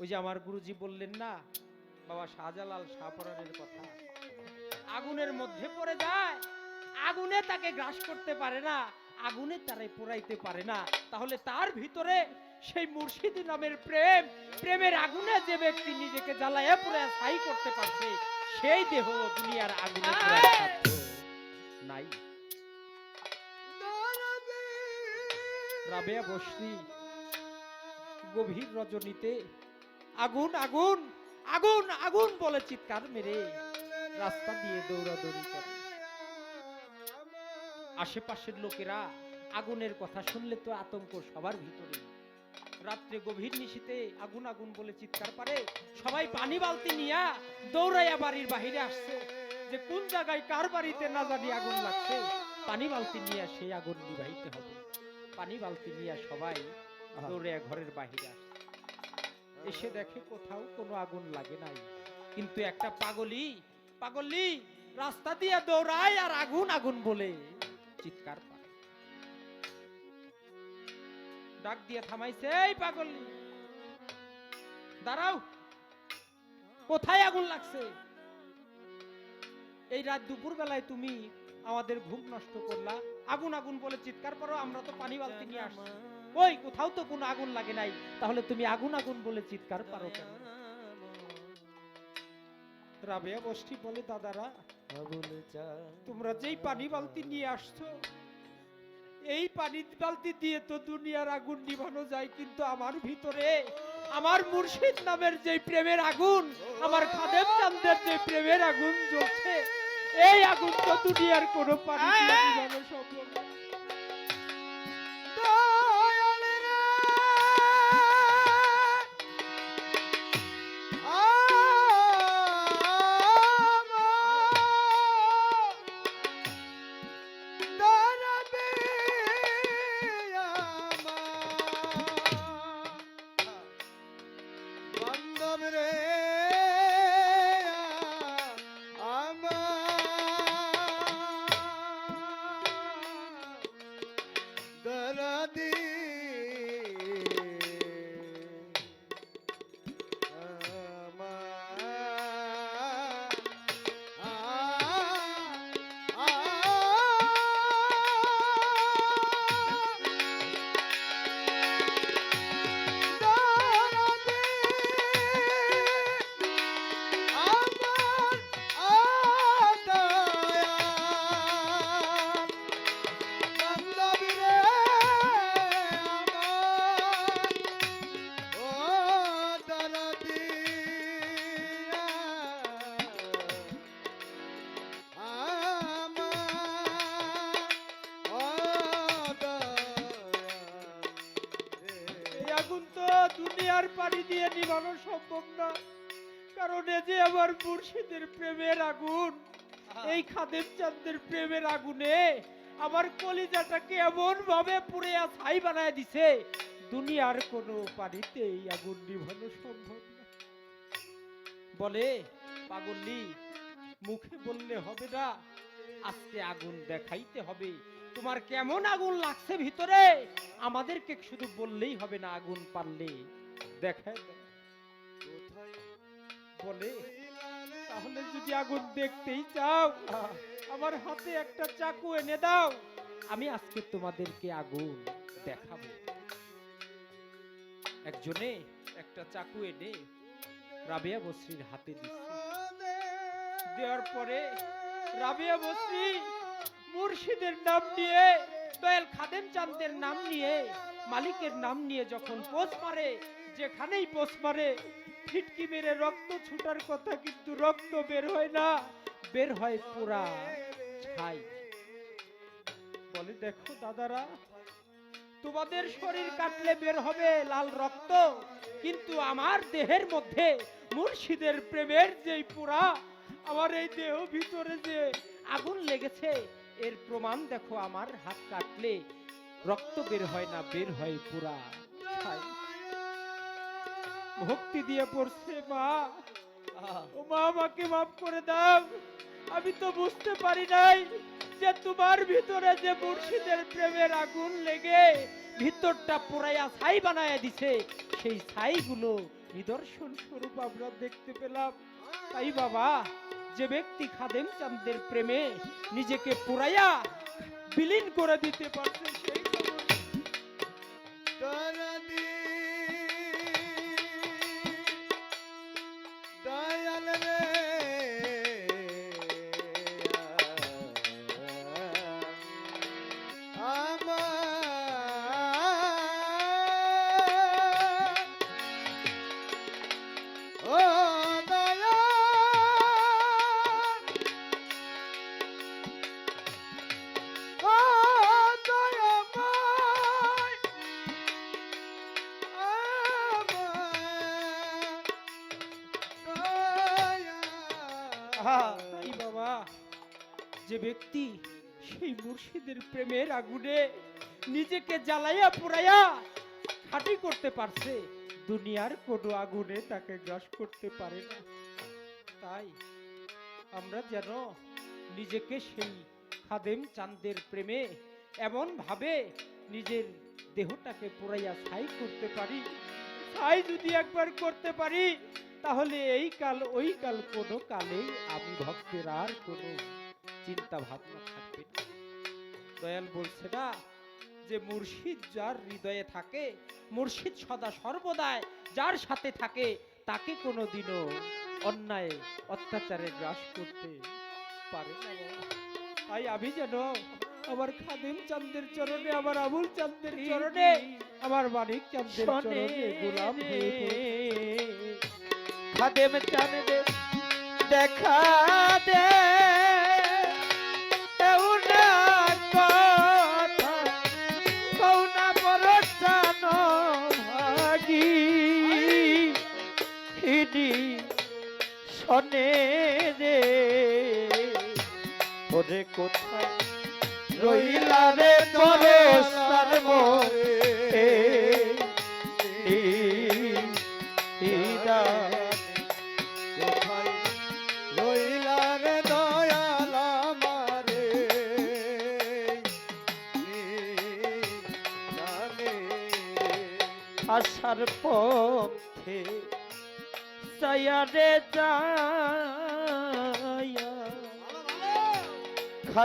ওই যে আমার গুরুজি বললেন না বাবা শাহজালাল শাহপরানের কথা আগুনের মধ্যে পড়ে যায় আগুনে তাকে গ্রাস করতে পারে না আগুনে তারে পোড়াইতে পারে না। তাহলে তার ভিতরে সেই মুর্শিদি নামের প্রেম প্রেমের আগুনে যে ব্যক্তি নিজেকে জ্বালায়া পুরে ছাই করতে পারছে সেই দেহ দুনিয়ার আগুনে নাই। রাবেয়া বসরি গভীর রজনীতে আগুন আগুন আগুন আগুন বলে চিৎকার মেরে রাস্তা দিয়ে দৌড়াদৌড়ি করে। আশেপাশের লোকেরা আগুনের কথা শুনলে তো আতঙ্ক সবার ভিতরে। রাত্রে গভীর নিশীতে আগুন আগুন বলে চিৎকার পারে সবাই পানি বালতি নিয়া দৌড়াইয়া বাড়ির বাহিরে আসছে। যে কোন জায়গায় কার বাড়িতে না জানি আগুন লাগছে পানি বালতি নিয়ে সেই আগুন নিভাইতে হবে। পানি বালতি নিয়ে সবাই দৌড়ে ঘরের বাহিরে আসে এসে দেখে কোথাও কোনো আগুন লাগে নাই। কিন্তু একটা পাগলি পাগলি, রাস্তা দিয়ে দৌড়ায় আর আগুন আগুন বলে। চিৎকার ডাক দিয়ে থামাইছে, এই পাগলি, দাঁড়াও, কোথায় আগুন লাগছে? এই রাত দুপুর বেলায় তুমি আমাদের ঘুম নষ্ট করলা, আগুন আগুন বলে চিৎকার করো, আমরা তো পানি বালতি নিয়ে আসছি। ওই কোথাও তো কোনো আগুন লাগে নাই। তাহলে তুমি আগুন আগুন বলে চিৎকার পারো কেন? রাবেয়া গোষ্ঠী বলে দাদারা তোমরা যেই পানি বালতি নিয়ে আসছো এই পানি বালতি দিয়ে তো দুনিয়ার আগুন নিভানো যায় কিন্তু আমার ভিতরে আমার মুর্শিদ নামের যে প্রেমের আগুন আমার খাদেম চান্দের যে প্রেমের আগুন জ্বলছে এই আগুন তো দুনিয়ার কোনো পানি নিভানো সম্ভব দুনিয়ার পানি দিয়ে নিভানো সম্ভব না। কারণ এ যে আমার মুর্শিদের প্রেমের আগুন এই খাদেম চাঁদের প্রেমের আগুনে আমার কলিজাটাকে এমন ভাবে পুড়ে ছাই বানায় দিছে দুনিয়ার কোনো পানিতে এই আগুন নিভানো সম্ভব না। বলে পাগলি মুখে বললে হবে না আজকে আগুন দেখাইতে হবে। তোমার কেমন আগুন লাগছে ভিতরে? আমাদেরকে শুধু বললেই হবে না আগুন পারলে দেখায় বলে তাহলে যদি আগুন দেখতেই চাও আমার হাতে একটা চাকু এনে দাও আমি আজকে তোমাদেরকে আগুন দেখাবো। একজনে একটা চাকু এনে রাবেয়া বসরির হাতে দিচ্ছে। দেওয়ার পরে রাবেয়া বসরি মুর্শিদের নাম নিয়ে দয়াল খাদেম চাঁদের নাম নিয়ে মালিকের নাম নিয়ে যখন পোষ মারে যেখানেই পোষ মারে, ফিটকি মেরে রক্ত ছুটার কথা কিন্তু রক্ত বের হয় না, বের হয় পুরা ছাই বলে, দেখো দাদারা, তোমাদের শরীর কাটলে বের হবে লাল রক্ত, কিন্তু আমার দেহের মধ্যে মুর্শিদের প্রেমের যেই পুরা আমার এই দেহ ভিতরে যে আগুন লেগেছে, এর প্রমাণ দেখো, আমার হাত কাটলে রক্ত বের হয় না, বের হয় পুরা। ভক্তি দিয়ে পড়ছে, মা। ও মা, আমাকে মাফ করে দাও। আমি তো বুঝতে পারি নাই যে তোমার ভিতরে যে মুর্শিদের প্রেমের আগুন লেগে ভিতরটা পুরাইয়া ছাই বানায়া দিছে, সেই ছাইগুলো নিদর্শন স্বরূপ আমরা দেখতে পেলাম। তাই বাবা, যে ব্যক্তি খাদেম চাঁদের প্রেমে নিজেকে পুরাইয়া বিলীন করে দিতে পারছে, সেই ব্যক্তি সেই মুর্শিদের প্রেমের আগুনে নিজেকে জ্বালাইয়া পুরাইয়া খাঁটি করতে পারছে। দুনিয়ার কোনো আগুনে তাকে গ্রাস করতে পারে না। তাই আমরা যেন নিজেকে সেই খাদেম চাঁদের প্রেমে এমন ভাবে নিজের দেহটাকে পুরাইয়া ছাই করতে পারি। ছাই যদি একবার করতে পারি, তাহলে এই কাল, ওই কাল কোনো কালে আমি ভক্তের আর কোনো চিন্তা ভাবনা থাকবে। দয়াল বলছে না যে মুর্শিদ যার হৃদয়ে থাকে মুর্শিদ সদা সর্বদাই যার সাথে থাকে তাকে কোনোদিনও অন্যায় অত্যাচারে গ্রাস করতে পারে না তাই আমি যেন আমার খাদিম চাঁদের চরণে আমার আবুল চাঁদের চরণে আমার মানিক চাঁদের চরণে গোলাম খাদেম চান দেখা দে কোথায়? রইলা রে পরস্থান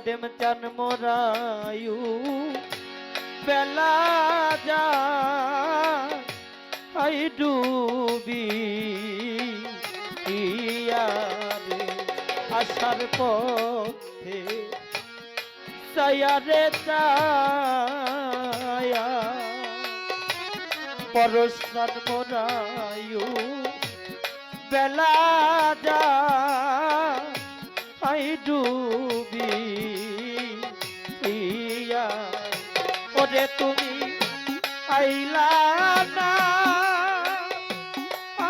খাদেম চান মোরায়ু বেলা যা আই ডুবি ইয়ারে আসার পথে সায়ারে যায়া পরস্থান মোরায়ু বেলা যা আই ডুবি। ইয়া ওরে তুমি আইলা না।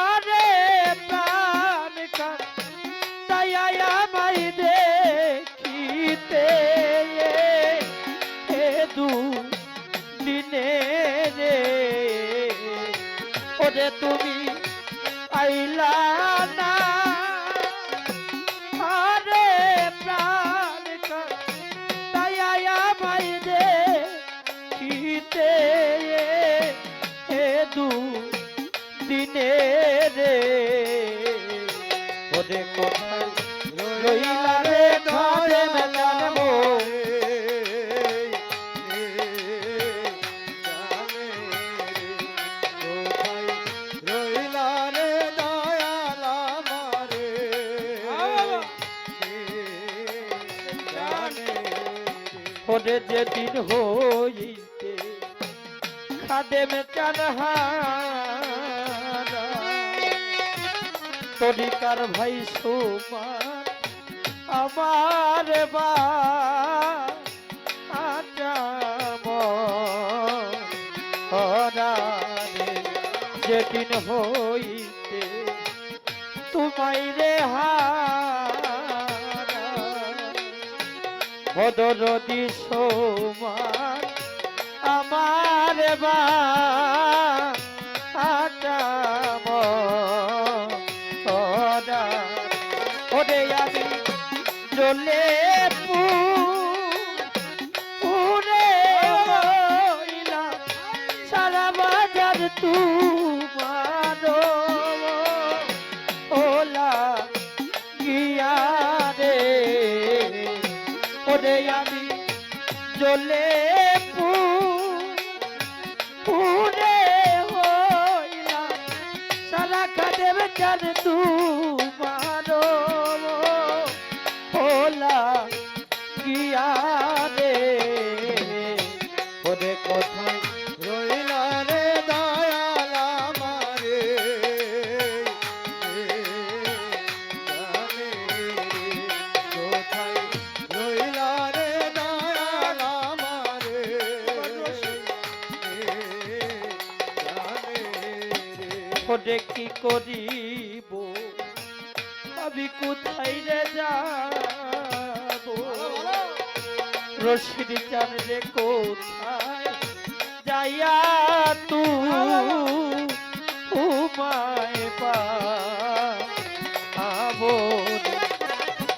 আরে প্রাণ তাই আমাই দেখিতে। হে দু দিনে রে, ওরে তুমি আইলা না। দিনে রে। ওরে কোথায় রইলা রে ঘরে জানে ওরে যেদিন হইতে খাদেম চানহারা তরিকার ভাই সুমান আমার বা যেদিন হইতে তোমায় রে হারা ভদরদি সমান আমার বা জলে পুরে সারা বাজার তোমার ওলা গিয়া রে। ওরে আমি জলে আমি কোথায় রে যাব? রশিদ চান রে কোথায় যাইয়া তু? উমায় পাবো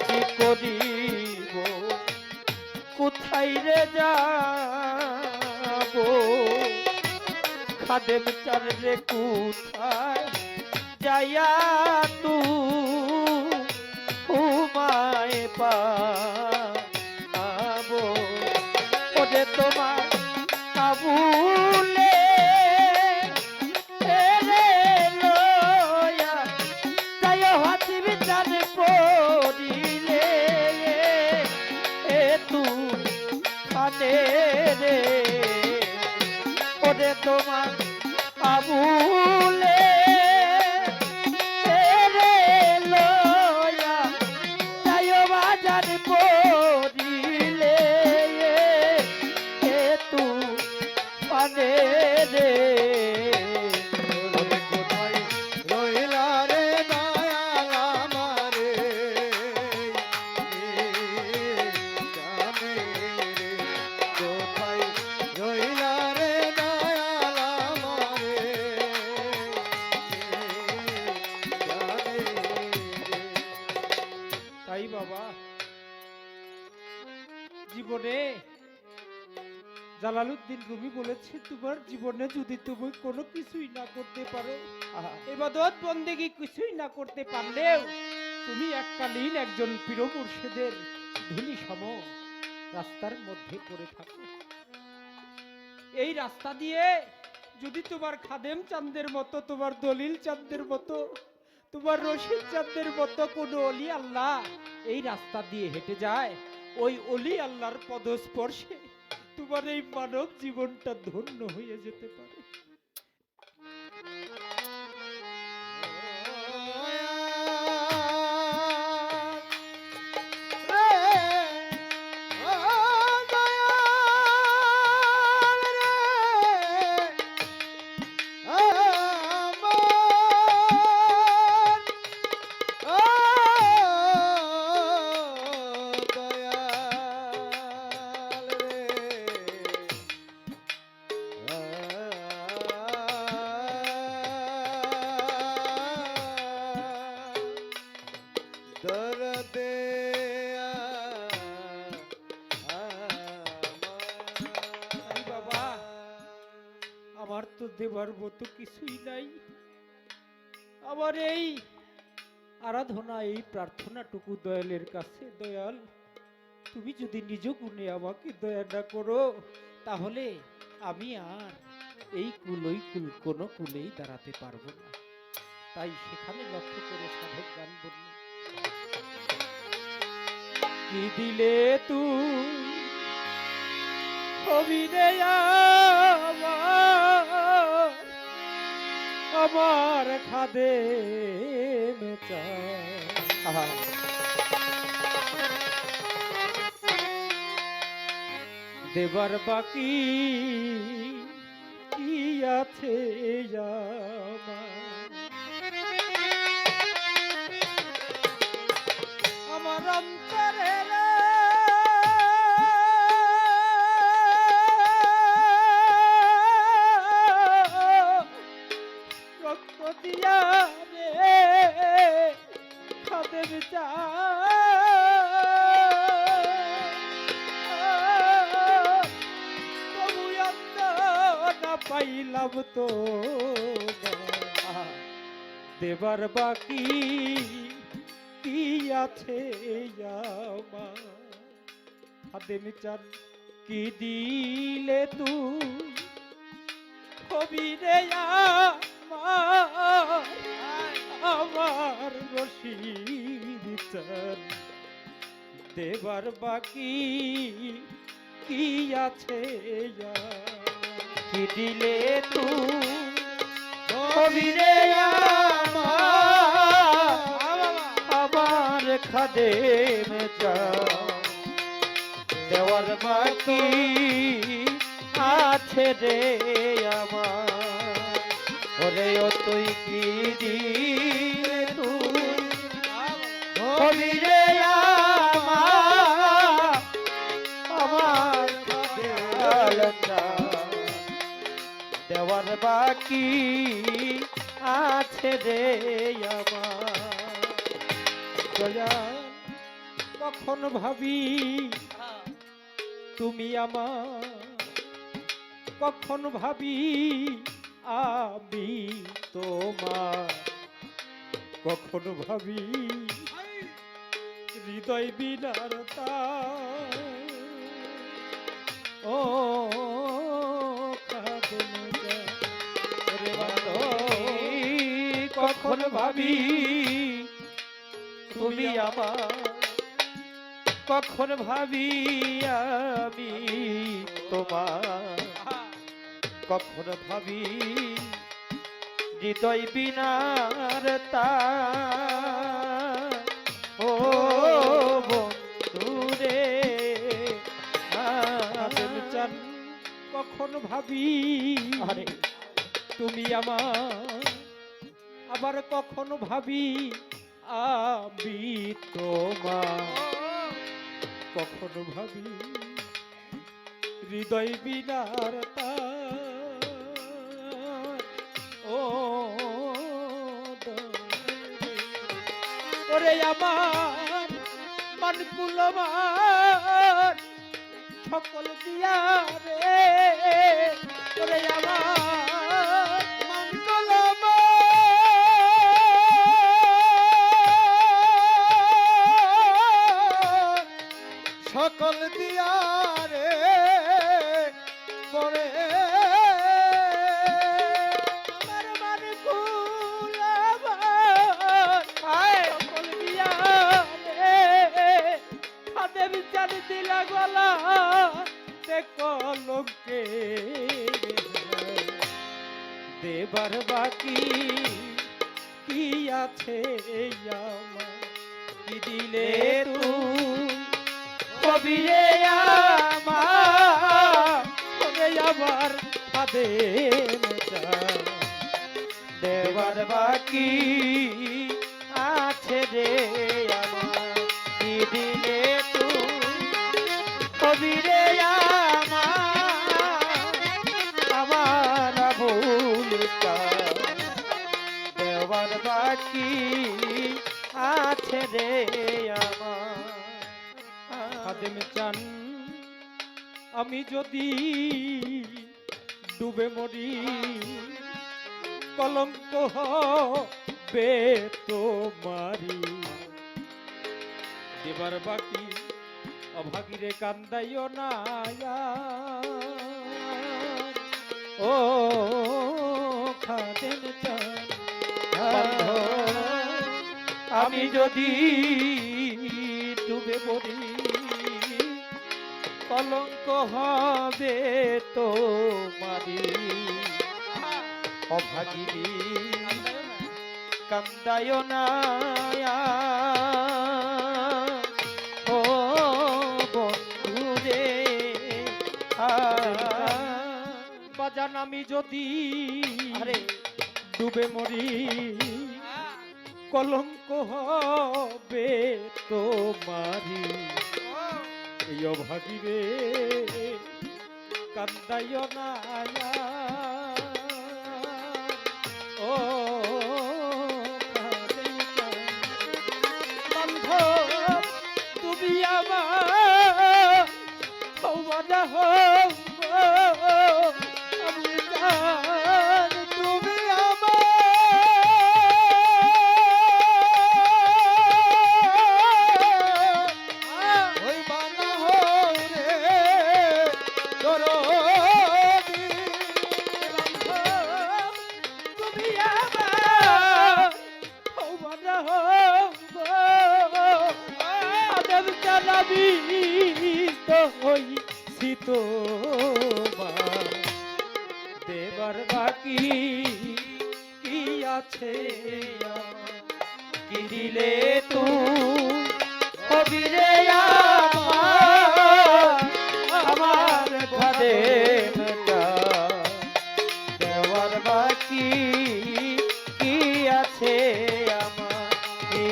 কি করিব? কোথায় রে যাব? খাদেম চার রে কোথায় যাইয়া তু? পাবো। ওরে তোমার কাবুলে পড়িলে এ তু খানে রে। ওরে তোমার আবুলে তাই বাবা। জীবনে জালালউদ্দিন রুমি বলেছে, তোমার জীবনে যদি তুমি কোনো কিছুই না করতে পারো, এবাদত বন্দেগী কিছুই না করতে পারলেও তুমি এককালীন একজন পীর মুর্শিদের ধুলি সম রাস্তার মধ্যে পড়ে থাকো। এই রাস্তা দিয়ে যদি তোমার খাদেম চাঁদের মতো, তোমার দলিল চাঁদের মতো তোমার রশিদ চাঁদের মতো কোনো অলি আল্লাহ। এই রাস্তা দিয়ে হেঁটে যায় ওই অলি আল্লাহর পদস্পর্শে। তোমার এই মানব জীবনটা ধন্য হয়ে যেতে পারে। প্রার্থনাটুকু দয়ালের কাছে, দয়াল, তুমি যদি নিজ গুণে আমাকে দয়া না করো, তাহলে আমি আর এই কুল ওই কুল, কোনো কুলেই দাঁড়াতে পারব না। তাই সেখানে লক্ষ্য করে সাধক গান বলল, কি দিলে তুই আমার আমার খাদে মেচা দেবার বাকি কি আছে আমার দেবার বাকি কি আছে খাদেম চান কি দিলে তুই? কবিরে আমার আমার রশিদ চান দেবার বাকি কি আছে আর? কি দিলে তুই? কবিরে আমার খাদে দেওয়ার বাকি আছে রে আমার। ওরে তুই কি দিলে তুই? কবিরে আমার দেওয়ার বাকি আছে রে আমার। দয়া, কখন ভাবি তুমি আমার? কখন ভাবি আমি তোমার? কখন ভাবি হৃদয় বিনার তার। ও ভাবি তুমি আমার কখন ভাবি আমি তোমার? কখন ভাবি হৃদয় বিনার তা? ও বন্ধু রে চান কখন ভাবি? আরে। তুমি আমার আবার কখন ভাবি, আমি তোমার। কখন ভাবি, হৃদয় বিনার ওরে আমার মানকুলমান সকল দিয়া রে। ওরে আমার সকল দিয়ারে আমার দেবার বাকি আছে রে আমার। কি দিলে তুই কবিরে আমার। ভুলটা দেওয়ার বাকি আছে রে আমার। খাদেম চান আমি যদি ডুবে মরি, কলঙ্ক হবে তোমারি দেবার বাকি অভাগীরে কান্দাইও না ও খাদেম চান আমি যদি ডুবে পড়ি কলঙ্ক হবে তো মারি অভাগিনী কান্দায় না ও বন্ধু রে বাজান আমি যদি আরে। ডুবে মরি কলঙ্ক হবে তোমারি এই অভাগী রে কান্দাইও না ও তুমি আমার আমি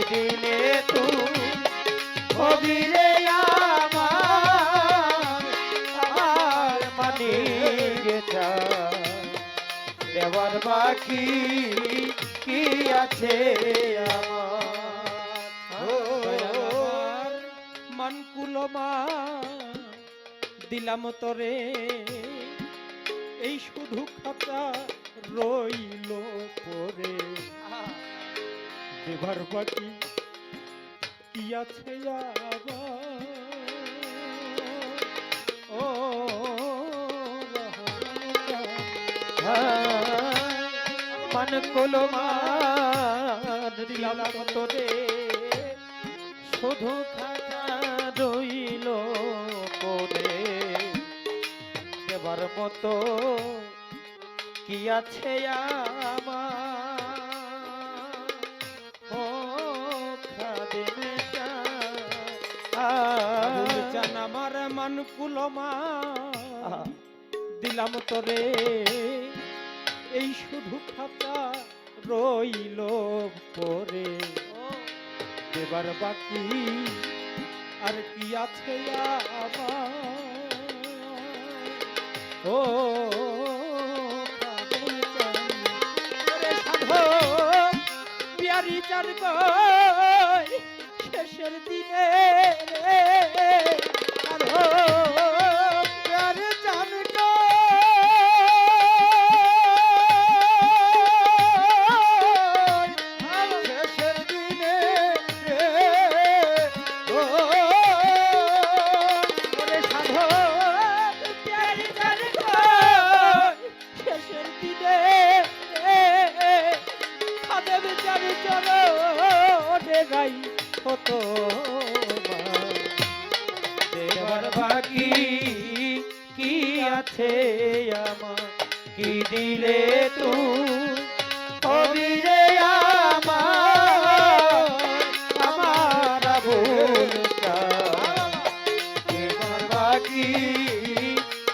দিলে তুই কবিরে আমার দেওয়ার বাকি কি আছে আমার মান কুলমা দিলাম তরে। এই শুধু খাতা রইল পরে। দেবার বাকি কি আছে ও মন কলমান দিলাম তোরে শুধু রইল দেবার মতো কি আছে মান কুলমা দিলাম তোরে এই শুধু খাতা রইল পরে। দেবার বাকি আর কি আছে আমার? ও চান শেষের দিনে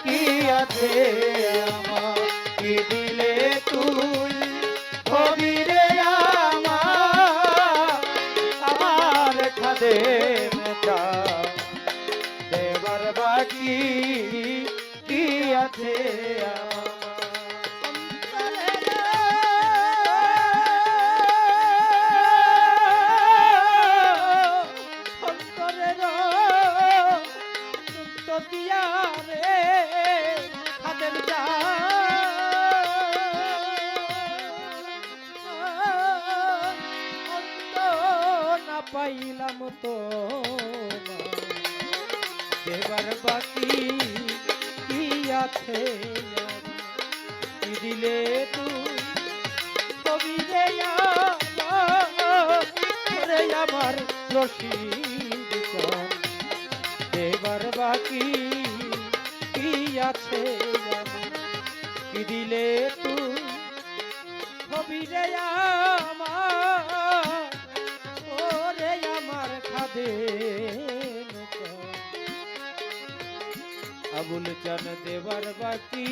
কি আছে? দেবার বাকি কি আছে? কি দিলে তুই রশিদ চান বাকি কি আছে? কি দিলে আবুল চান দেবার বাকি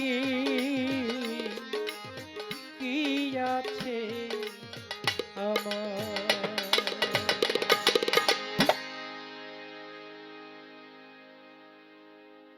কি আছে?